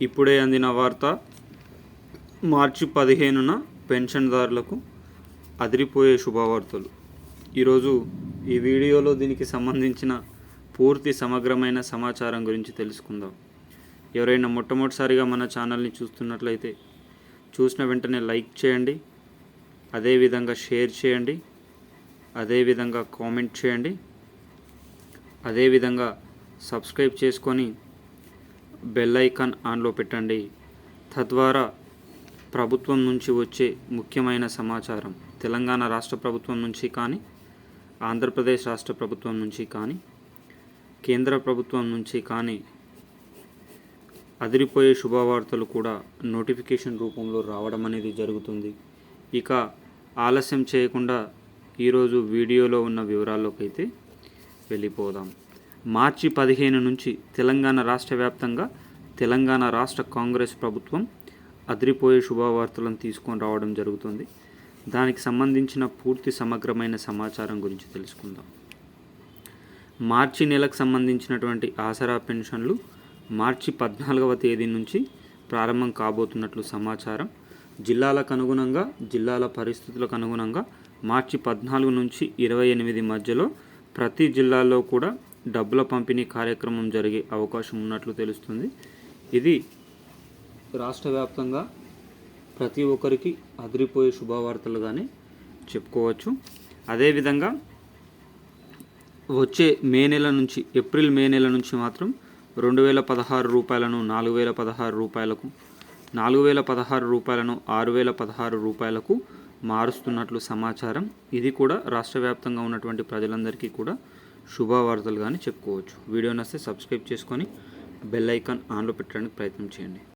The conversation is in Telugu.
ఇప్పుడే అందిన వార్త మార్చి పదిహేనున పెన్షన్దారులకు అదిరిపోయే శుభవార్తలు. ఈరోజు ఈ వీడియోలో దీనికి సంబంధించిన పూర్తి సమగ్రమైన సమాచారం గురించి తెలుసుకుందాం. ఎవరైనా మొట్టమొదటిసారిగా మన ఛానల్ని చూస్తున్నట్లయితే చూసిన వెంటనే లైక్ చేయండి అదేవిధంగా షేర్ చేయండి అదేవిధంగా కామెంట్ చేయండి అదేవిధంగా సబ్స్క్రైబ్ చేసుకొని బెల్ ఐకాన్ ఆన్లో పెట్టండి. తద్వారా ప్రభుత్వం నుంచి వచ్చే ముఖ్యమైన సమాచారం తెలంగాణ రాష్ట్ర ప్రభుత్వం నుంచి కానీ ఆంధ్రప్రదేశ్ రాష్ట్ర ప్రభుత్వం నుంచి కానీ కేంద్ర ప్రభుత్వం నుంచి కానీ అదిరిపోయే శుభవార్తలు కూడా నోటిఫికేషన్ రూపంలో రావడం అనేది జరుగుతుంది. ఇక ఆలస్యం చేయకుండా ఈరోజు వీడియోలో ఉన్న వివరాల్లోకి అయితే వెళ్ళిపోదాం. మార్చి పదిహేను నుంచి తెలంగాణ రాష్ట్ర వ్యాప్తంగా తెలంగాణ రాష్ట్ర కాంగ్రెస్ ప్రభుత్వం అదిరిపోయే శుభవార్తలను తీసుకొని రావడం జరుగుతుంది. దానికి సంబంధించిన పూర్తి సమగ్రమైన సమాచారం గురించి తెలుసుకుందాం. మార్చి నెలకు సంబంధించినటువంటి ఆసరా పెన్షన్లు మార్చి పద్నాలుగవ తేదీ నుంచి ప్రారంభం కాబోతున్నట్లు సమాచారం. జిల్లాలకు అనుగుణంగా జిల్లాల పరిస్థితులకు అనుగుణంగా మార్చి పద్నాలుగు నుంచి ఇరవై ఎనిమిది మధ్యలో ప్రతి జిల్లాలో కూడా డబ్బుల పంపిణీ కార్యక్రమం జరిగే అవకాశం ఉన్నట్లు తెలుస్తుంది. ఇది రాష్ట్ర వ్యాప్తంగా ప్రతి ఒక్కరికి అదిరిపోయే శుభవార్తలుగానే చెప్పుకోవచ్చు. అదేవిధంగా వచ్చే మే నెల నుంచి ఏప్రిల్ మే నెల నుంచి మాత్రం రెండు వేల పదహారు రూపాయలను నాలుగు వేల పదహారు రూపాయలకు నాలుగు వేల పదహారు రూపాయలను ఆరు వేల పదహారు రూపాయలకు మారుస్తున్నట్లు సమాచారం. ఇది కూడా రాష్ట్ర వ్యాప్తంగా ఉన్నటువంటి ప్రజలందరికీ కూడా శుభవార్తలు కానీ చెప్పుకోవచ్చు. వీడియో నస్తే సబ్స్క్రైబ్ చేసుకొని బెల్ ఐకాన్ ఆన్లో పెట్టడానికి ప్రయత్నం చేయండి.